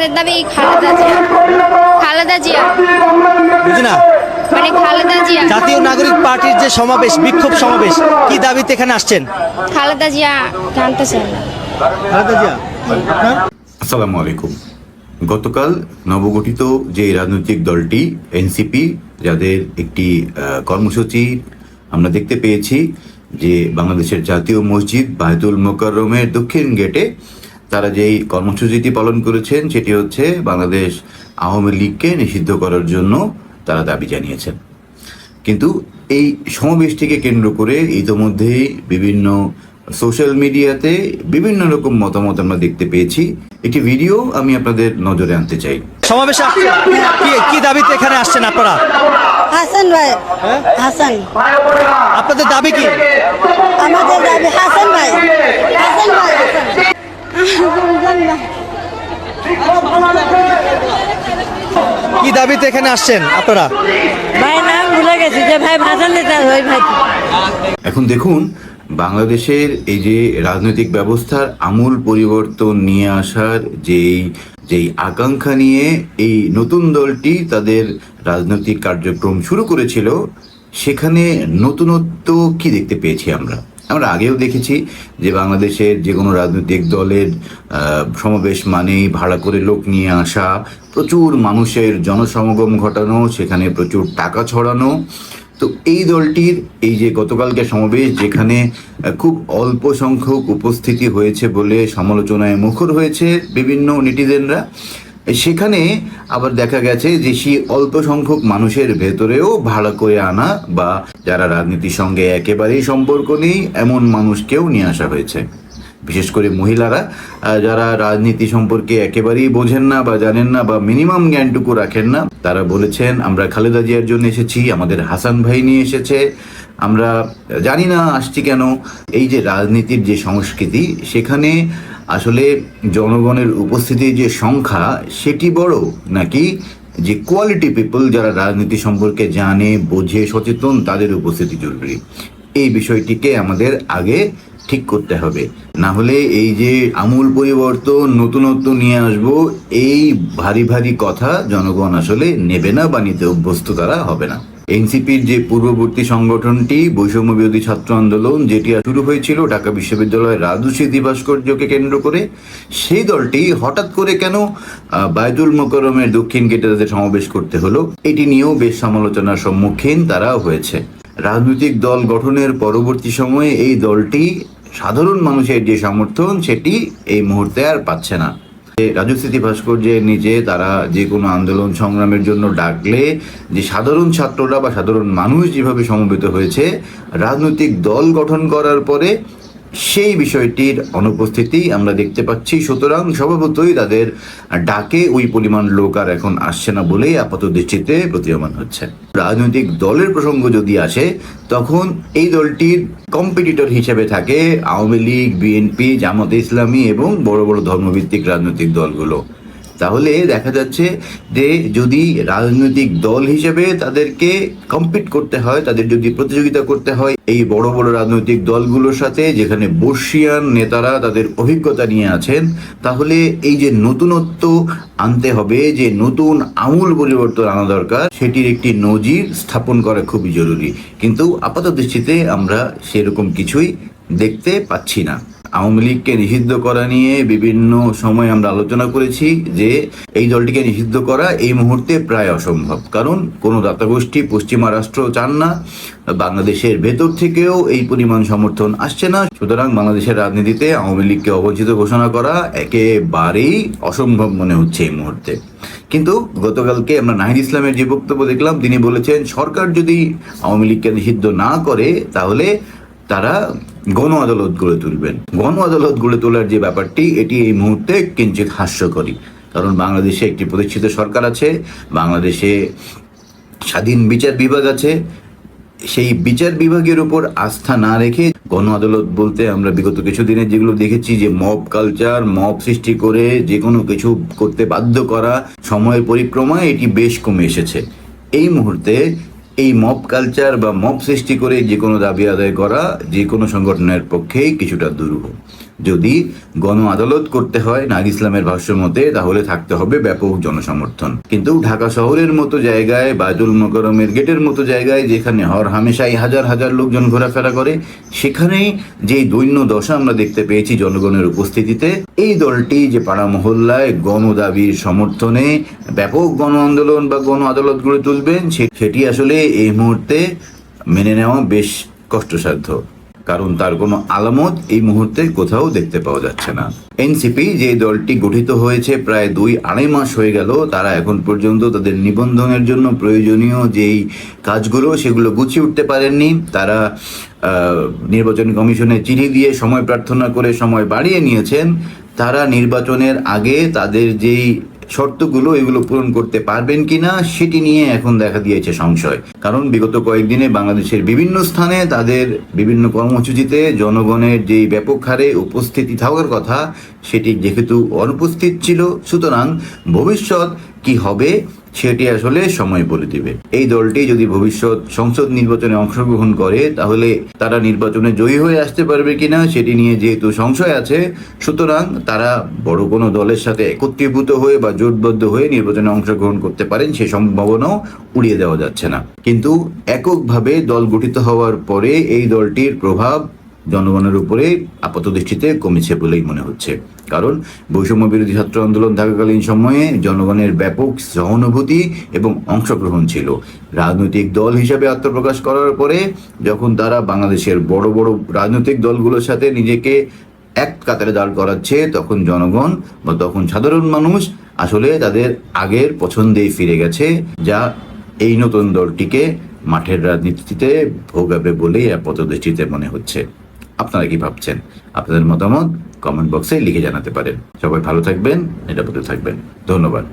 আমাদের দাবি খালেদা জিয়া। খালেদা জিয়া। বুঝি না? মানে খালেদা জিয়া। জাতীয় নাগরিক পার্টির যে সমাবেশ বিক্ষোভ সমাবেশ কি দাবিতে এখানে আসছেন? খালেদা জিয়া জানতে চাই না। খালেদা জিয়া আসসালামু আলাইকুম। গতকাল নবগঠিত যে রাজনৈতিক দলটি এনসিপি যাদের একটি কর্মসূচি আমরা দেখতে পেয়েছি যে বাংলাদেশের জাতীয় মসজিদ বায়তুল মোকাররমের দক্ষিণ গেটে তারা যেই কর্মসূচিটি পালন করেছেন সেটি হচ্ছে বাংলাদেশ আওয়ামী লীগকে নিষিদ্ধ করার জন্য তারা দাবি জানিয়েছেন। কিন্তু এই সমাবেশটিকে কেন্দ্র করে ইতোমধ্যেই বিভিন্ন সোশ্যাল মিডিয়াতে বিভিন্ন রকম মতামত আমরা দেখতে পেয়েছি। একটি ভিডিও আমি আপনাদের নজরে আনতে চাই। সমাবেশে। কি কি দাবিতে এখানে আসছেন আপনারা? হাসান ভাই। হাসান। আপনাদের দাবি কি? আমাদের দাবি হাসান ভাই। হাসান ভাই কি দাবিতে এখানে আসছেন আপনারা? ভাই নাম ভুলে গেছি যে ভাই ভাষণ দিতে ওই ভাই। এখন দেখুন বাংলাদেশের এই যে রাজনৈতিক ব্যবস্থার আমূল পরিবর্তন নিয়ে আসার যেই যেই আকাঙ্ক্ষা নিয়ে এই নতুন দলটি তাদের রাজনৈতিক কার্যক্রম শুরু করেছিল সেখানে নতুনত্ব কি দেখতে পেয়েছি আমরা? আমরা আগেও দেখেছি যে বাংলাদেশের যে কোনো রাজনৈতিক দলের সমাবেশ মানেই ভাড়া করে লোক নিয়ে আসা, প্রচুর মানুষের জনসমাগম ঘটানো, সেখানে প্রচুর টাকা ছড়ানো। তো এই দলটির এই যে গতকালকে সমাবেশ, যেখানে খুব অল্প সংখ্যক উপস্থিতি হয়েছে বলে সমালোচনায় মুখর হয়েছে বিভিন্ন নেটিজেনরা সেখানে আবার দেখা গেছে যে সেই অল্প সংখ্যক মানুষের ভেতরেও ভাড়া করে আনা বা যারা রাজনীতির সঙ্গে একেবারেই সম্পর্ক নেই, এমন মানুষকেও নিয়ে আসা হয়েছে। বিশেষ করে মহিলারা যারা রাজনীতি সম্পর্কে একেবারেই বোঝেন না বা জানেন না বা মিনিমাম জ্ঞানটুকু রাখেন না, তারা বলেছেন, আমরা খালেদা জিয়ার জন্য এসেছি, আমাদের হাসান ভাই নিয়ে এসেছে, আমরা জানি না আসছি কেন। এই যে রাজনীতির যে সংস্কৃতি, সেখানে আসলে জনগণের উপস্থিতির যে সংখ্যা, সেটি বড় নাকি? যে কোয়ালিটি পিপল যারা রাজনীতি সম্পর্কে জানে, বোঝে, সচেতন, তাদের উপস্থিতি জরুরি। এই বিষয়টিকে আমাদের আগে ঠিক করতে হবে। না হলে এই যে আমূল পরিবর্তন, নতুনত্ব নিয়ে আসব, এই ভারী ভারী কথা জনগণ আসলে নেবে না বা নিতে অভ্যস্ত তারা হবে না। এনসিপির যে পূর্ববর্তী সংগঠনটি বৈষম্য বিরোধী ছাত্র আন্দোলন যেটি শুরু হয়েছিল ঢাকা বিশ্ববিদ্যালয়ের রাজু স্মৃতি কেন্দ্র করে সেই দলটি হঠাৎ করে কেন আহ, বায়তুল মোকরমের দক্ষিণ গেটে তাদের সমাবেশ করতে হলো এটি নিয়েও বেশ সমালোচনার সম্মুখীন তারা হয়েছে। রাজনৈতিক দল গঠনের পরবর্তী সময়ে এই দলটি সাধারণ মানুষের যে সমর্থন সেটি এই মুহূর্তে আর পাচ্ছে না। রাজু স্মৃতি ভাস্কর্যের নিচে তারা যে কোনো আন্দোলন সংগ্রামের জন্য ডাকলে যে সাধারণ ছাত্ররা বা সাধারণ মানুষ যেভাবে সমবেত হয়েছে, রাজনৈতিক দল গঠন করার পরে সেই বিষয়টির অনুপস্থিতি আমরা দেখতে পাচ্ছি। সুতরাং স্বভাবতই তাদের ডাকে ওই পরিমাণ লোক আর এখন আসছে না বলেই আপাত দৃষ্টিতে প্রতীয়মান হচ্ছে। রাজনৈতিক দলের প্রসঙ্গ যদি আসে, তখন এই দলটির কম্পিটিটর হিসেবে থাকে আওয়ামী লীগ, বিএনপি, জামাতে ইসলামী এবং বড় বড় ধর্মভিত্তিক রাজনৈতিক দলগুলো। তাহলে দেখা যাচ্ছে যে যদি রাজনৈতিক দল হিসেবে তাদেরকে কম্পিট করতে হয়, তাদের যদি প্রতিযোগিতা করতে হয়, এই বড় বড় রাজনৈতিক দলগুলোর সাথে, যেখানে বর্ষিয়ান নেতারা তাদের অভিজ্ঞতা নিয়ে আছেন, তাহলে এই যে নতুনত্ব আনতে হবে, যে নতুন আমূল পরিবর্তন আনা দরকার, সেটির একটি নজির স্থাপন করা খুবই জরুরি। কিন্তু আপাত দৃষ্টিতে আমরা সেরকম কিছুই দেখতে পাচ্ছি না। আওয়ামী লীগকে নিষিদ্ধ করা নিয়ে বিভিন্ন সময় আমরা আলোচনা করেছি যে এই দলটিকে নিষিদ্ধ করা এই মুহূর্তে প্রায় অসম্ভব। কারণ কোনো দাতাগোষ্ঠী, পশ্চিমা রাষ্ট্র চান না, বাংলাদেশের ভেতর থেকেও এই পরিমাণ সমর্থন আসছে না। সুতরাং বাংলাদেশের রাজনীতিতে আওয়ামী লীগকে অবচিত ঘোষণা করা একেবারেই অসম্ভব মনে হচ্ছে এই মুহূর্তে। কিন্তু গতকালকে আমরা নাহিদ ইসলামের যে বক্তব্য দেখলাম, তিনি বলেছেন, সরকার যদি আওয়ামী লীগকে নিষিদ্ধ না করে, তাহলে তারা গণ আদালত গড়ে তুলবেন। গণ আদালত গড়ে তোলার যে ব্যাপারটি, এটি এই মুহূর্তে কিঞ্চিত হাস্যকরী। কারণ বাংলাদেশে একটি প্রতিষ্ঠিত সরকার আছে, বাংলাদেশে স্বাধীন বিচার বিভাগ আছে। সেই বিচার বিভাগের উপর আস্থা না রেখে গণ আদালত বলতে আমরা বিগত কিছুদিনে যেগুলো দেখেছি, যে মব কালচার, মব সৃষ্টি করে যে কোনো কিছু করতে বাধ্য করা, সময়ের পরিক্রমায় এটি বেশ কমে এসেছে। এই মুহূর্তে এই মব কালচার বা মব সৃষ্টি করে যে কোনো দাবি আদায় করা, যে কোনো সংগঠনের পক্ষেই কিছুটা দুরূহ। যদি গণ আদালত করতে হয় নাগ ইসলামের ভাষ্য মতে, তাহলে থাকতে হবে ব্যাপক জনসমর্থন। কিন্তু ঢাকা শহরের মতো জায়গায়, বায়তুল মোকরমের গেটের মতো জায়গায়, যেখানে হর হামেশাই হাজার হাজার লোকজন ঘোরাফেরা করে, সেখানেই যে দৈন্য দশা আমরা দেখতে পেয়েছি জনগণের উপস্থিতিতে, এই দলটি যে পাড়া মহল্লায় গণ দাবির সমর্থনে ব্যাপক গণ আন্দোলন বা গণ আদালত গড়ে তুলবেন সেটি আসলে এই মুহূর্তে মেনে নেওয়া বেশ কষ্টসাধ্য। কারণ তার কোনো আলামত এই মুহূর্তে কোথাও দেখতে পাওয়া যাচ্ছে না। এনসিপি যে দলটি গঠিত হয়েছে প্রায় দুই আড়াই মাস হয়ে গেল, তারা এখন পর্যন্ত তাদের নিবন্ধনের জন্য প্রয়োজনীয় যেই কাজগুলো সেগুলো গুছিয়ে উঠতে পারেননি। তারা নির্বাচন কমিশনে চিঠি দিয়ে সময় প্রার্থনা করে সময় বাড়িয়ে নিয়েছেন। তারা নির্বাচনের আগে তাদের যেই শর্তগুলো এগুলো পূরণ করতে পারবেন কিনা সেটি নিয়ে এখন দেখা দিয়েছে সংশয়। কারণ বিগত কয়েকদিনে বাংলাদেশের বিভিন্ন স্থানে তাদের বিভিন্ন কর্মসূচিতে জনগণের যেই ব্যাপক হারে উপস্থিতি থাকার কথা, সেটি যেহেতু অনুপস্থিত ছিল, সুতরাং ভবিষ্যৎ কি হবে সেটি আসলে সময় বলে দিবে। এই দলটি যদি ভবিষ্যৎ সংসদ নির্বাচনে অংশগ্রহণ করে, তাহলে তারা নির্বাচনে জয়ী হয়ে আসতে পারবে কিনা সেটি নিয়ে যেহেতু সংশয় আছে, সুতরাং তারা বড় কোনো দলের সাথে একত্রীভূত হয়ে বা জোটবদ্ধ হয়ে নির্বাচনে অংশগ্রহণ করতে পারেন সে সম্ভাবনাও উড়িয়ে দেওয়া যাচ্ছে না। কিন্তু এককভাবে দল গঠিত হওয়ার পরে এই দলটির প্রভাব জনগণের উপরে আপাত দৃষ্টিতে কমেছে বলেই মনে হচ্ছে। কারণ বৈষম্য বিরোধী ছাত্র আন্দোলন থাকাকালীন সময়ে জনগণের ব্যাপক সহানুভূতি এবং অংশগ্রহণ ছিল। রাজনৈতিক দল হিসাবে আত্মপ্রকাশ করার পরে যখন তারা বাংলাদেশের বড় বড় রাজনৈতিক দলগুলোর সাথে নিজেকে এক কাতারে দাঁড় করাচ্ছে, তখন জনগণ বা তখন সাধারণ মানুষ আসলে তাদের আগের পছন্দেই ফিরে গেছে, যা এই নতুন দলটিকে মাঠের রাজনীতিতে ভোগাবে বলেই আপাত দৃষ্টিতে মনে হচ্ছে। আপনারা কি ভাবছেন? আপনাদের মতামত কমেন্ট বক্সে লিখে জানাতে পারেন। সবাই ভালো থাকবেন, নিরাপদে থাকবেন। ধন্যবাদ।